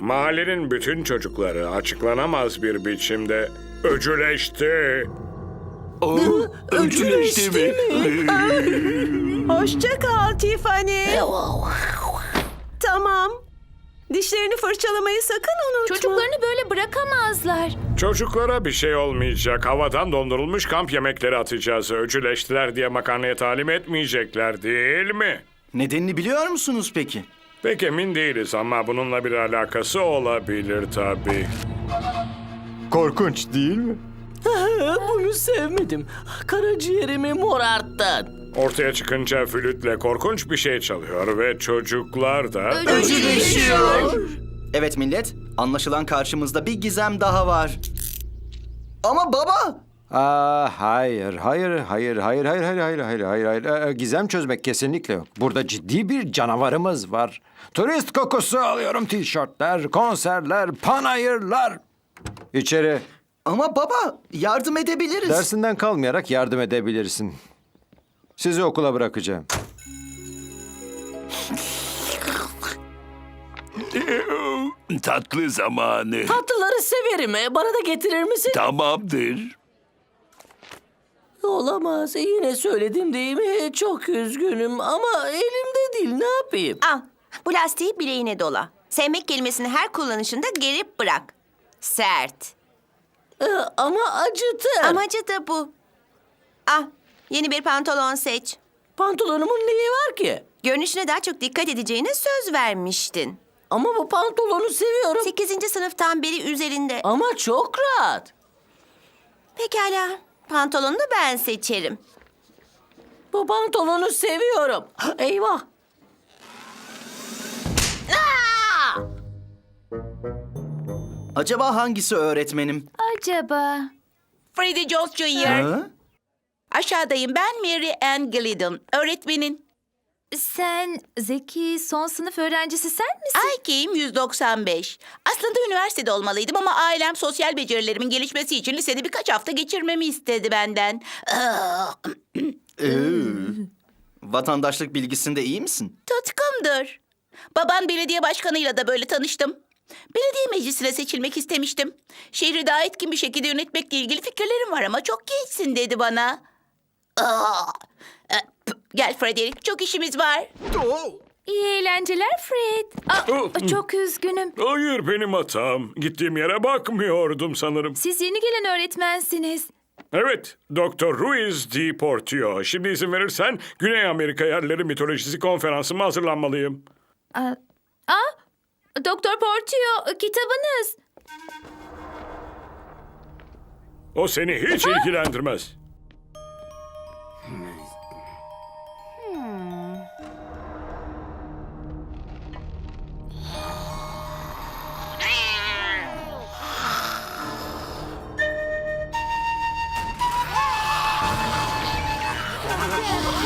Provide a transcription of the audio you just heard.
Mahallenin bütün çocukları açıklanamaz bir biçimde öcüleşti. Öcüleşti mi? Hoşça kal Tiffany. tamam. Dişlerini fırçalamayı sakın unutma. Çocuklarını böyle bırakamazlar. Çocuklara bir şey olmayacak. Havadan dondurulmuş kamp yemekleri atacağız. Öcüleştiler diye makarnaya talim etmeyecekler değil mi? Nedenini biliyor musunuz peki? Pek emin değiliz ama bununla bir alakası olabilir tabii. Korkunç değil mi? Bunu sevmedim. Karaciğerimi morarttın. Ortaya çıkınca flütle korkunç bir şey çalıyor ve çocuklar da... Evet millet, anlaşılan karşımızda bir gizem daha var. Ama baba, Aa, hayır, hayır, hayır, hayır, hayır, hayır, hayır, hayır, hayır, hayır. Ee, Gizem çözmek kesinlikle yok. Burada ciddi bir canavarımız var. Turist kokusu alıyorum tişörtler, konserler, panayırlar. İçeri ama baba yardım edebiliriz. dersinden kalmayarak yardım edebilirsin. Sizi okula bırakacağım. Tatlı zamanı. Tatlıları severim. E, Bana da getirir misin? Tamamdır. Olamaz. Yine söyledim değil mi? Çok üzgünüm ama elimde değil. Ne yapayım? Al. Bu lastiği bileğine dola. Sevmek kelimesini her kullanışında gerip bırak. Sert. E, Ama acıtır. Amacı da bu. Al. Yeni bir pantolon seç. Pantolonumun neyi var ki? Görünüşüne daha çok dikkat edeceğine söz vermiştin. Ama bu pantolonu seviyorum. 8. sınıftan beri üzerinde. Ama çok rahat. Pekala. Pantolonu da ben seçerim. Bu pantolonu seviyorum. Eyvah. Acaba hangisi öğretmenim? Acaba? Freddie Jones Jr. Ha? Aşağıdayım ben Mary Ann Glidden. Öğretmenin. Sen Zeki son sınıf öğrencisi sen misin? IQ'm 195. Aslında üniversitede olmalıydım ama ailem sosyal becerilerimin gelişmesi için lisede birkaç hafta geçirmemi istedi benden. Ee, vatandaşlık bilgisinde iyi misin? Tutkumdur. Baban belediye başkanıyla da böyle tanıştım. Belediye meclisine seçilmek istemiştim. Şehri daha etkin bir şekilde yönetmekle ilgili fikirlerim var ama çok gençsin dedi bana. Aa, e, Gel Frederick, çok işimiz var. İyi eğlenceler Fred. Aa, çok üzgünüm. Hayır benim hatam. Gittiğim yere bakmıyordum sanırım. Siz yeni gelen öğretmensiniz. Evet, Dr. Ruiz D. Portillo. Şimdi izin verirsen Güney Amerika Yerleri Mitolojisi konferansıma hazırlanmalıyım. Aa, aa, Doktor Portillo kitabınız. O seni hiç ilgilendirmez. Yeah.